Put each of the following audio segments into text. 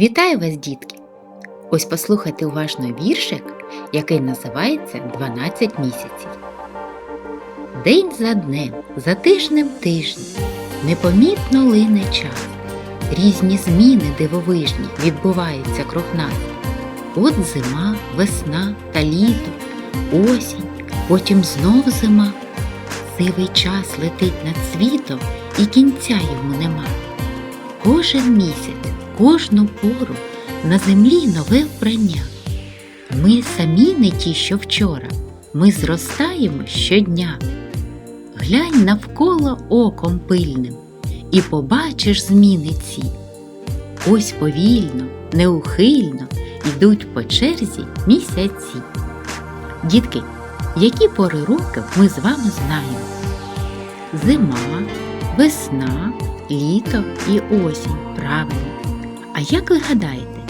Вітаю вас, дітки! Ось послухайте уважно віршик, який називається «12 місяців. День за днем, за тижнем тиждень, непомітно лине час. Різні зміни дивовижні відбуваються круг нас. От зима, весна та літо, осінь, потім знов зима. Сивий час летить над світом, і кінця йому нема. Кожен місяць, кожну пору на землі нове вбрання. Ми самі не ті, що вчора, ми зростаємо щодня. Глянь навколо оком пильним і побачиш зміни ці. Ось повільно, неухильно йдуть по черзі місяці. Дітки, які пори року ми з вами знаємо? Зима, весна, літо і осінь. Правильно. А як ви гадаєте,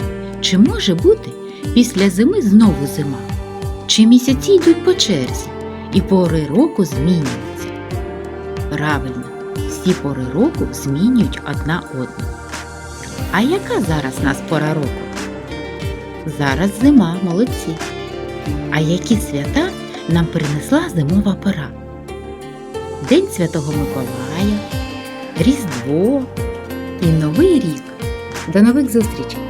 чи може бути після зими знову зима? Чи місяці йдуть по черзі і пори року змінюються? Правильно, всі пори року змінюють одна одну. А яка зараз нас пора року? Зараз зима, молодці. А які свята нам принесла зимова пора? День Святого Миколая, Різдво і Новий рік. До нових зустрічей!